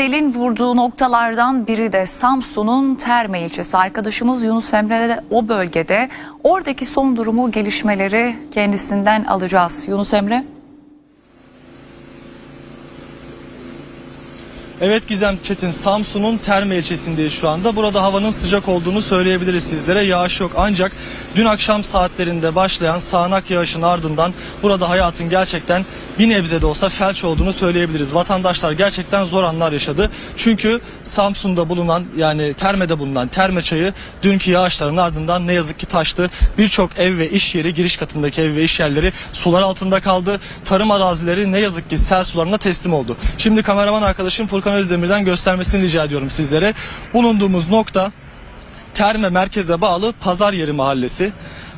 Selin vurduğu noktalardan biri de Samsun'un Terme ilçesi. Arkadaşımız Yunus Emre de o bölgede. Oradaki son durumu, gelişmeleri kendisinden alacağız. Yunus Emre. Evet Gizem Çetin Samsun'un Terme ilçesindeyiz şu anda. Burada havanın sıcak olduğunu söyleyebiliriz sizlere. Yağış yok ancak dün akşam saatlerinde başlayan sağanak yağışın ardından burada hayatın gerçekten bir nebze de olsa felç olduğunu söyleyebiliriz. Vatandaşlar gerçekten zor anlar yaşadı. Çünkü Samsun'da bulunan yani Terme'de bulunan Terme çayı dünkü yağışların ardından ne yazık ki taştı. Birçok ev ve iş yeri giriş katındaki ev ve iş yerleri sular altında kaldı. Tarım arazileri ne yazık ki sel sularına teslim oldu. Şimdi kameraman arkadaşım Furkan Özdemir'den göstermesini rica ediyorum sizlere. Bulunduğumuz nokta Terme merkeze bağlı Pazar Yeri Mahallesi.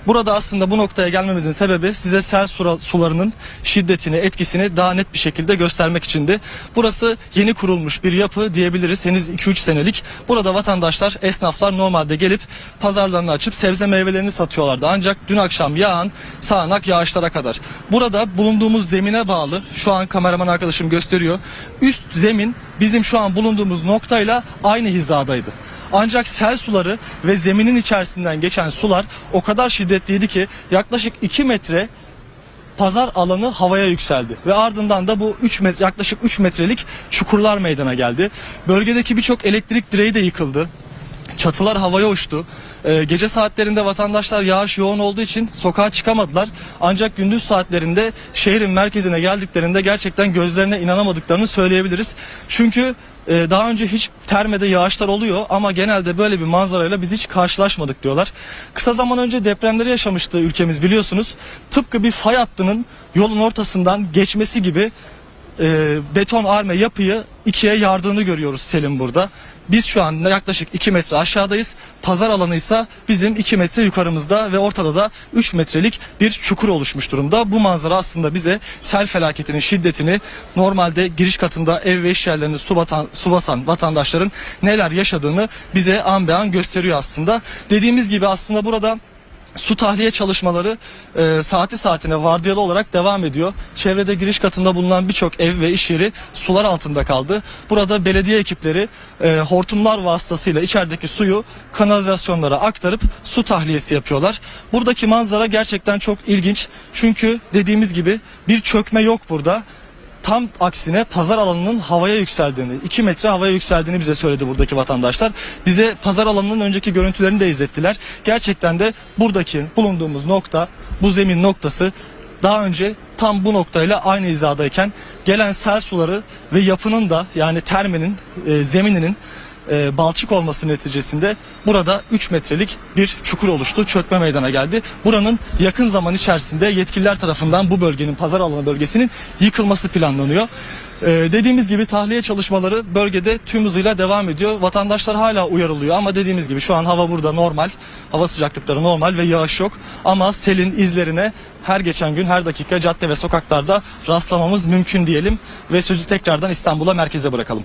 Burada aslında bu noktaya gelmemizin sebebi size sel sularının şiddetini, etkisini daha net bir şekilde göstermek içindi. Burası yeni kurulmuş bir yapı diyebiliriz. Henüz 2-3 senelik. Burada vatandaşlar, esnaflar normalde gelip pazarlarını açıp sebze meyvelerini satıyorlardı. Ancak dün akşam yağan sağanak yağışlara kadar. Burada bulunduğumuz zemine bağlı, şu an kameraman arkadaşım gösteriyor. Üst zemin bizim şu an bulunduğumuz noktayla aynı hizadaydı. Ancak sel suları ve zeminin içerisinden geçen sular o kadar şiddetliydi ki yaklaşık 2 metre pazar alanı havaya yükseldi ve ardından da bu 3 metre yaklaşık 3 metrelik çukurlar meydana geldi. Bölgedeki birçok elektrik direği de yıkıldı. Çatılar havaya uçtu. Ee, gece saatlerinde vatandaşlar yağış yoğun olduğu için sokağa çıkamadılar. Ancak gündüz saatlerinde şehrin merkezine geldiklerinde gerçekten gözlerine inanamadıklarını söyleyebiliriz. Çünkü e, daha önce hiç termede yağışlar oluyor ama genelde böyle bir manzarayla biz hiç karşılaşmadık diyorlar. Kısa zaman önce depremleri yaşamıştı ülkemiz biliyorsunuz. Tıpkı bir fay hattının yolun ortasından geçmesi gibi e, beton arme yapıyı ikiye yardığını görüyoruz Selim burada. Biz şu an yaklaşık 2 metre aşağıdayız. Pazar alanı ise bizim 2 metre yukarımızda ve ortada da 3 metrelik bir çukur oluşmuş durumda. Bu manzara aslında bize sel felaketinin şiddetini normalde giriş katında ev ve iş yerlerinde su, batan, su basan vatandaşların neler yaşadığını bize an be an gösteriyor aslında. Dediğimiz gibi aslında burada Su tahliye çalışmaları e, saati saatine vardiyalı olarak devam ediyor. Çevrede giriş katında bulunan birçok ev ve iş yeri sular altında kaldı. Burada belediye ekipleri e, hortumlar vasıtasıyla içerideki suyu kanalizasyonlara aktarıp su tahliyesi yapıyorlar. Buradaki manzara gerçekten çok ilginç. Çünkü dediğimiz gibi bir çökme yok burada. Tam aksine pazar alanının havaya yükseldiğini, 2 metre havaya yükseldiğini bize söyledi buradaki vatandaşlar. Bize pazar alanının önceki görüntülerini de izlettiler. Gerçekten de buradaki bulunduğumuz nokta, bu zemin noktası daha önce tam bu noktayla aynı hizadayken gelen sel suları ve yapının da yani termenin, e, zemininin e, balçık olması neticesinde burada 3 metrelik bir çukur oluştu. Çökme meydana geldi. Buranın yakın zaman içerisinde yetkililer tarafından bu bölgenin pazar alanı bölgesinin yıkılması planlanıyor. E, dediğimiz gibi tahliye çalışmaları bölgede tüm hızıyla devam ediyor. Vatandaşlar hala uyarılıyor ama dediğimiz gibi şu an hava burada normal. Hava sıcaklıkları normal ve yağış yok. Ama selin izlerine her geçen gün her dakika cadde ve sokaklarda rastlamamız mümkün diyelim ve sözü tekrardan İstanbul'a merkeze bırakalım.